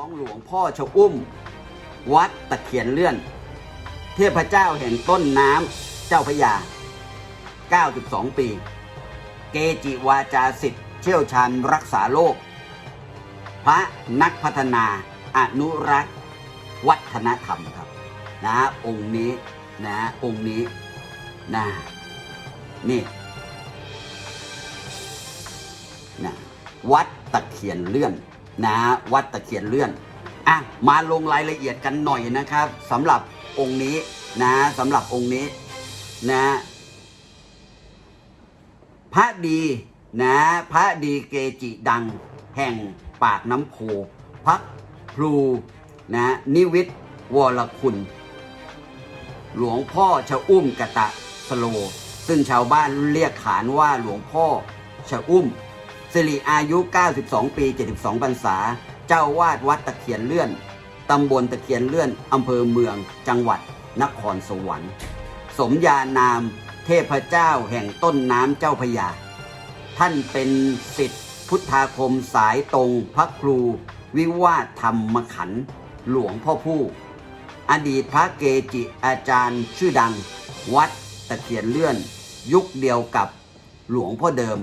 องหลวงพ่อชะอุ้ม วัดตะเคียนเลื่อน เทพเจ้าแห่งต้นน้ำเจ้าพระยา 92 ปี เกจิวาจาสิทธิ์เชี่ยวชาญรักษาโลก พระนักพัฒนาอนุรักษ์ วัฒนธรรมครับ นะองค์นี้นะองค์นี้นะนี่นะวัดตะเคียนเลื่อน นะวัดตะเคียนเลื่อนอะมาลงรายละเอียดกันหน่อยนะครับสำหรับองค์นี้นะสำหรับองค์นี้นะพระดีนะพระดีเกจิดังแห่งปากน้ำโพพระครูนะนิวิทวรคุณ หลวงพ่อชะอุ้มกะตะสโล ซึ่งชาวบ้านเรียกขานว่าหลวงพ่อชะอุ้ม สิริอายุ 92 ปี 72พรรษา เจ้าวาดวัดตะเคียนเลื่อน ตำบลตะเคียนเลื่อน อำเภอเมือง จังหวัดนครสวรรค์ สมญานาม เทพเจ้าแห่งต้นน้ำเจ้าพยา ท่านเป็นสิทธิพุทธาคมสายตรงพระครู วิวาทธรรมขันธ์หลวงพ่อผู้ อดีตพระเกจิอาจารย์ชื่อดัง วัดตะเคียนเลื่อน ยุคเดียวกับหลวงพ่อเดิม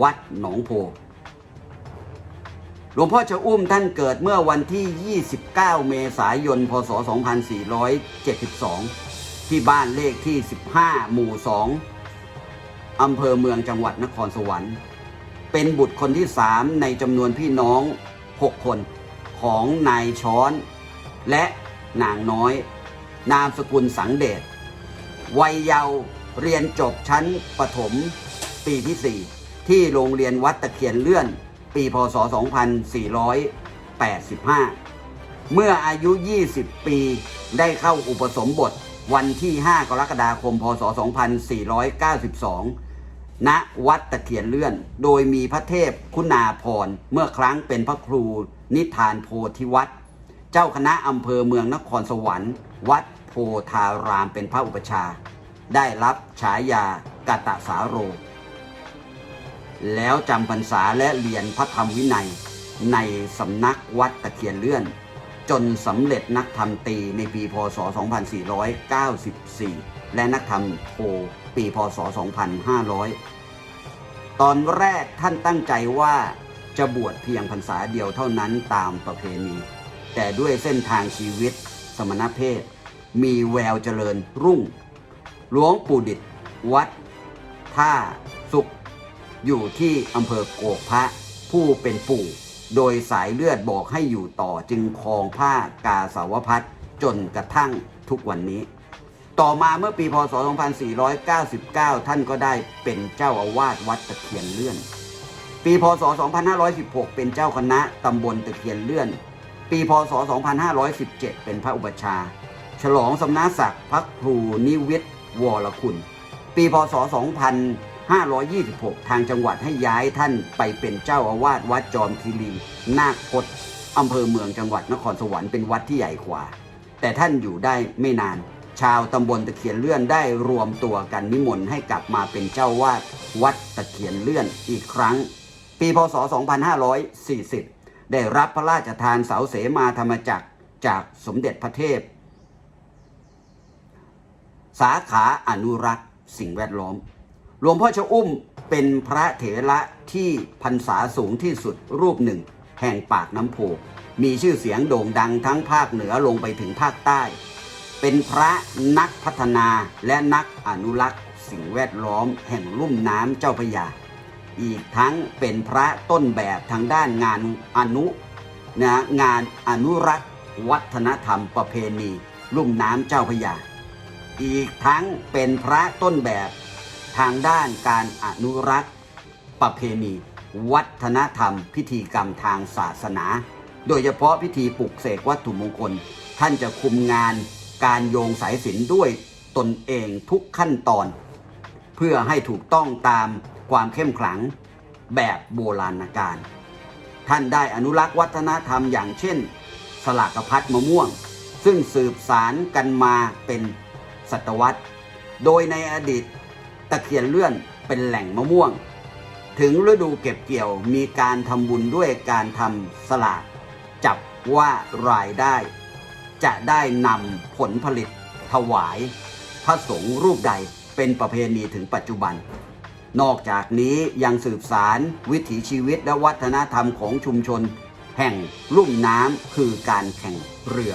วัดหนองโพ หลวงพ่อชะอุ้มท่านเกิดเมื่อวันที่ 29 เมษายน พศ 2472 ที่บ้านเลขที่ 15 หมู่ 2 อำเภอเมืองจังหวัดนครสวรรค์ เป็นบุตรคนที่ 3 ในจำนวนพี่น้อง 6 คนของนายช้อน และนางน้อย นามสกุลสังเดชวัยเยาว์เรียนจบชั้นประถมปีที่ 4 ที่โรงเรียนวัดตะเคียนเลื่อน ปีพศ 2485 เมื่ออายุ 20 ปีได้เข้าอุปสมบทวันที่ 5 กรกฎาคม พศ 2492 ณ วัดตะเคียนเลื่อน โดยมีพระเทพคุณาพร เมื่อครั้งเป็นพระครูนิทานโพธิวัตรเจ้าคณะอำเภอเมืองนครสวรรค์ วัดโพธารามเป็นพระอุปชา ได้รับฉายากาตสาโร แล้วจำพรรษาและเรียนพระธรรมวินัย ในสำนักวัดตะเคียนเลื่อน จนสำเร็จนักธรรมตีในปีพศ 2494 และนักธรรมโทปีพศ 2500 ตอนแรกท่านตั้งใจว่าจะบวชเพียงพรรษาเดียวเท่านั้นตามประเพณี แต่ด้วยเส้นทางชีวิตสมณเพศ มีแววเจริญรุ่ง หลวงปู่ดิษวัดท่าสุข อยู่ที่อำเภอโกกพระผู้เป็นปู่โดยสายเลือดบอกให้อยู่ต่อจึงครองผ้ากาสาวพัดจนกระทั่งทุกวันนี้ ต่อมาเมื่อปีพศ 2499 ท่านก็ได้เป็นเจ้าอาวาสวัดตะเคียนเลื่อน ปีพศ 2516 เป็นเจ้าคณะตำบลตะเคียนเลื่อน ปีพศ 2517 เป็นพระอุปชา ฉลองสำนักศักดิ์พระครูนิวิทย์วรคุณ ปีพศ 2 0 2526 ทางจังหวัดให้ย้ายท่านไปเป็นเจ้าอาวาสวัดจอมคีรีนาคพดอำเภอเมืองจังหวัดนครสวรรค์เป็นวัดที่ใหญ่กว่า แต่ท่านอยู่ได้ไม่นาน ชาวตำบลตะเคียนเลื่อนได้รวมตัวกันนิมนต์ให้กลับมาเป็นเจ้าวาดวัดตะเคียนเลื่อนอีกครั้ง ปีพศ 2540 ได้รับพระราชทานเสาเสมาธรรมจักรจากสมเด็จพระเทพ สาขาอนุรักษ์สิ่งแวดล้อม หลวงพ่อชะอุ้มเป็นพระเถระที่พรรษาสูงที่สุดรูปหนึ่ง แห่งปากน้ำโพมีชื่อเสียงโด่งดังทั้งภาคเหนือลงไปถึงภาคใต้ เป็นพระนักพัฒนาและนักอนุรักษ์ สิ่งแวดล้อมแห่งลุ่มน้ำเจ้าพระยา อีกทั้งเป็นพระต้นแบบทางด้านงานอนุนะงานอนุรักษ์ วัฒนธรรมประเพณี ลุ่มน้ำเจ้าพระยา อีกทั้งเป็นพระต้นแบบ ทางด้านการอนุรักษ์ ประเพณี วัฒนธรรม พิธีกรรมทางศาสนา โดยเฉพาะพิธีปลุกเสกวัตถุมงคล ท่านจะคุมงานการโยงสายสินด้วยตนเองทุกขั้นตอน เพื่อให้ถูกต้องตามความเข้มขลังแบบโบราณกาลท่านได้อนุรักษ์วัฒนธรรมอย่างเช่น สลากพัดมะม่วง ซึ่งสืบสารกันมาเป็นศตวรรษ โดยในอดีต ตะเคียนเลื่อนเป็นแหล่งมะม่วง ถึงฤดูเก็บเกี่ยวมีการทำบุญด้วยการทำสลากจับว่ารายได้ จะได้นำผลผลิตถวาย พระสงฆ์รูปใดเป็นประเพณีถึงปัจจุบัน นอกจากนี้ยังสืบสารวิถีชีวิตและวัฒนธรรมของชุมชน แห่งลุ่มน้ำคือการแข่งเรือ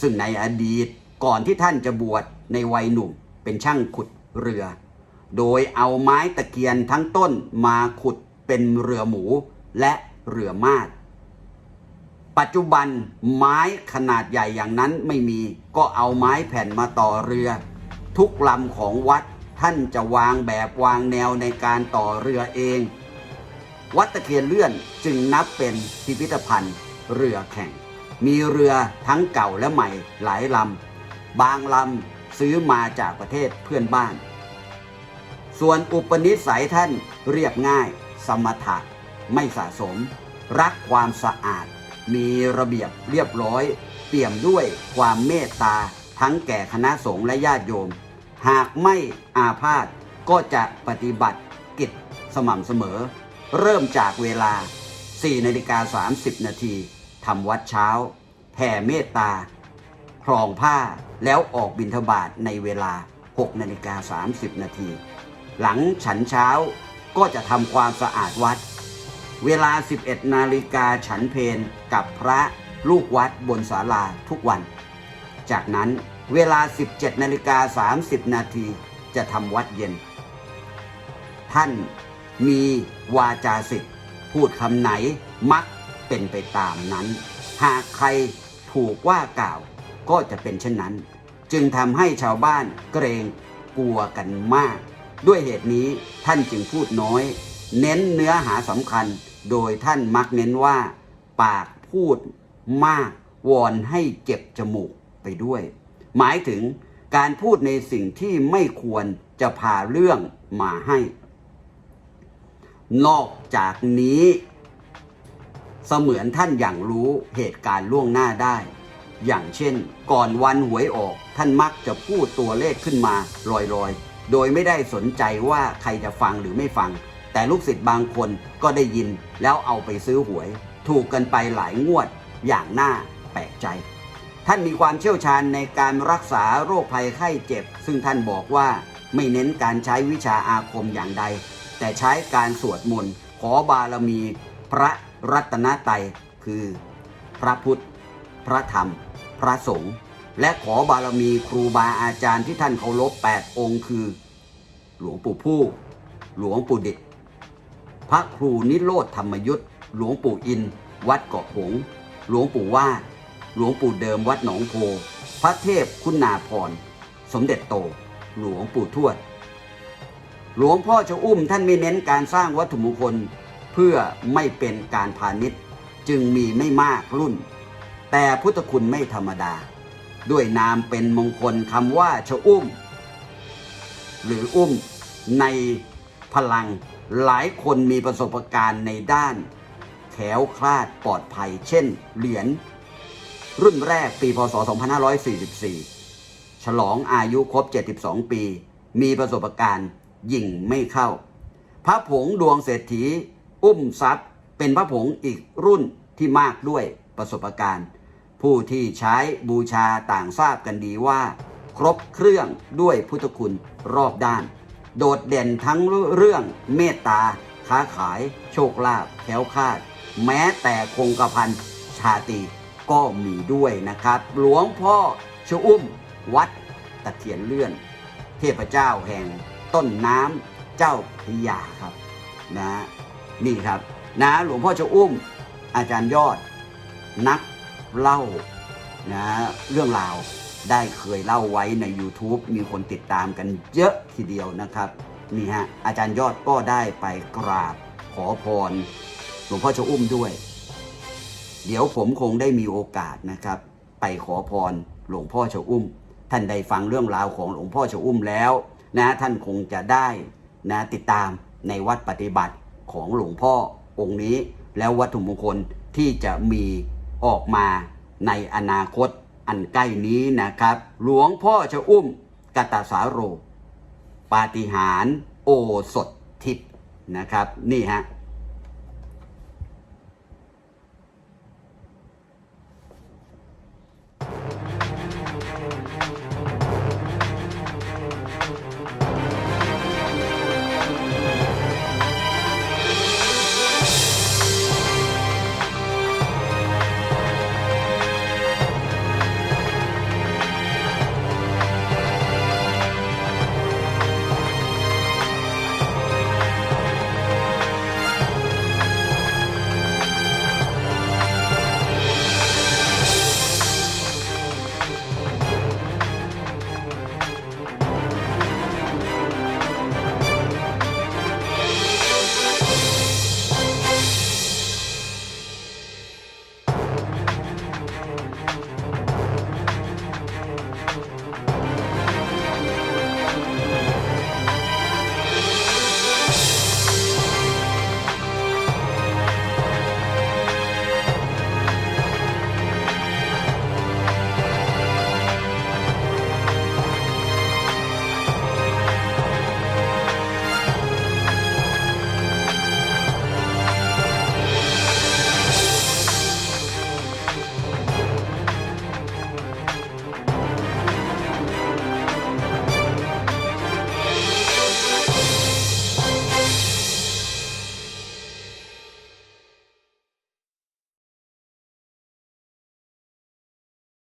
ซึ่งในอดีตก่อนที่ท่านจะบวชในวัยหนุ่มเป็นช่างขุดเรือ โดยเอาไม้ตะเคียนทั้งต้นมาขุดเป็นเรือหมูและเรือมาดปัจจุบันไม้ขนาดใหญ่อย่างนั้นไม่มีก็เอาไม้แผ่นมาต่อเรือ ทุกลำของวัดท่านจะวางแบบวางแนวในการต่อเรือเอง วัดตะเคียนเลื่อนจึงนับเป็นพิพิธภัณฑ์เรือแข่ง มีเรือทั้งเก่าและใหม่หลายลำบางลำซื้อมาจากประเทศเพื่อนบ้าน ส่วนอุปนิสัยท่านเรียบง่าย สมถะไม่สะสม รักความสะอาด มีระเบียบเรียบร้อย เปี่ยมด้วยความเมตตา ทั้งแก่คณะสงฆ์และญาติโยม หากไม่อาพาธก็จะปฏิบัติกิจสม่ำเสมอ เริ่มจากเวลา 4นาฬิกา30 นาทีทำวัดเช้า แผ่เมตตาครองผ้าแล้วออกบิณฑบาตในเวลา 6นาฬิกา30 นาที หลังฉันเช้าก็จะทำความสะอาดวัด เวลา 11 นาฬิกาฉันเพนกับพระลูกวัดบนศาลาทุกวัน จากนั้นเวลา 17 นาฬิกา 30 นาทีจะทำวัดเย็น ท่านมีวาจาสิทธิ์พูดคำไหนมักเป็นไปตามนั้น หากใครถูกว่ากล่าวก็จะเป็นเช่นนั้น จึงทำให้ชาวบ้านเกรงกลัวกันมาก ด้วยเหตุนี้ท่านจึงพูดน้อย เน้นเนื้อหาสำคัญ โดยท่านมักเน้นว่า ปากพูดมากวอนให้เจ็บจมูกไปด้วย หมายถึงการพูดในสิ่งที่ไม่ควรจะพาเรื่องมาให้ นอกจากนี้ เสมือนท่านอย่างรู้เหตุการณ์ล่วงหน้าได้ อย่างเช่น ก่อนวันหวยออกท่านมักจะพูดตัวเลขขึ้นมาลอยๆ โดยไม่ได้สนใจว่าใครจะฟังหรือไม่ฟัง แต่ลูกศิษย์บางคนก็ได้ยินแล้วเอาไปซื้อหวย ถูกกันไปหลายงวดอย่างน่าแปลกใจ ท่านมีความเชี่ยวชาญในการรักษาโรคภัยไข้เจ็บ ซึ่งท่านบอกว่าไม่เน้นการใช้วิชาอาคมอย่างใด แต่ใช้การสวดมนต์ขอบารมีพระรัตนตรัยคือ พระพุทธ พระธรรม พระสงฆ์ และขอบารมีครูบาอาจารย์ที่ท่านเคารพ8องค์คือ หลวงปู่ผู้ หลวงปู่ดิษพระครูนิโรธธรรมยุทธหลวงปู่อิน วัดเกาะหงหลวงปู่ว่า หลวงปู่เดิมวัดหนองโพ พระเทพคุณนาพร สมเด็จโต หลวงปู่ทวด หลวงพ่อเจ้าอุ้มท่านไม่เน้นการสร้างวัตถุมงคลเพื่อไม่เป็นการพาณิชย์ จึงมีไม่มากรุ่น แต่พุทธคุณไม่ธรรมดา ด้วยนามเป็นมงคลคำว่าชะอุ้ม หรืออุ้มในพลังหลายคนมีประสบการณ์ในด้านแขวคลาดปลอดภัย เช่น เหรียญรุ่นแรกปีพศ 2544 ฉลองอายุครบ 72 ปี มีประสบการณ์ยิงไม่เข้า พระผงดวงเศรษฐี อุ้มทรัพย์ เป็นพระผงอีกรุ่นที่มากด้วยประสบการณ์ ผู้ที่ใช้บูชาต่างทราบกันดีว่า ครบเครื่องด้วยพุทธคุณรอบด้าน โดดเด่นทั้งเรื่องเมตตา ค้าขาย โชคลาภแคล้วคลาด แม้แต่คงกระพันชาตรีก็มีด้วยนะครับ หลวงพ่อชอุ้มวัดตะเคียนเลื่อน เทพเจ้าแห่งต้นน้ำเจ้าพยาครับนะนี่ครับนะหลวงพ่อชอุ้มอาจารย์ยอดนัก เล่านะเรื่องราวได้เคยเล่าไว้ใน YouTube มีคนติดตามกันเยอะทีเดียวนะครับนี่ฮะอาจารย์ยอดก็ได้ไปกราบขอพรหลวงพ่อชะอุ้มด้วย เดี๋ยวผมคงได้มีโอกาสนะครับ ไปขอพรหลวงพ่อชะอุ้ม ท่านได้ฟังเรื่องราวของหลวงพ่อชะอุ้มแล้วนะท่านคงจะได้นะติดตามในวัดปฏิบัติของหลวงพ่อองค์นี้ แล้ววัตถุมงคลที่จะมี ออกมาในอนาคตอันใกล้นี้นะครับ หลวงพ่อชะอุ้มกตาสาโร ปาฏิหารโอสถทิพย์นะครับ นี่ฮะ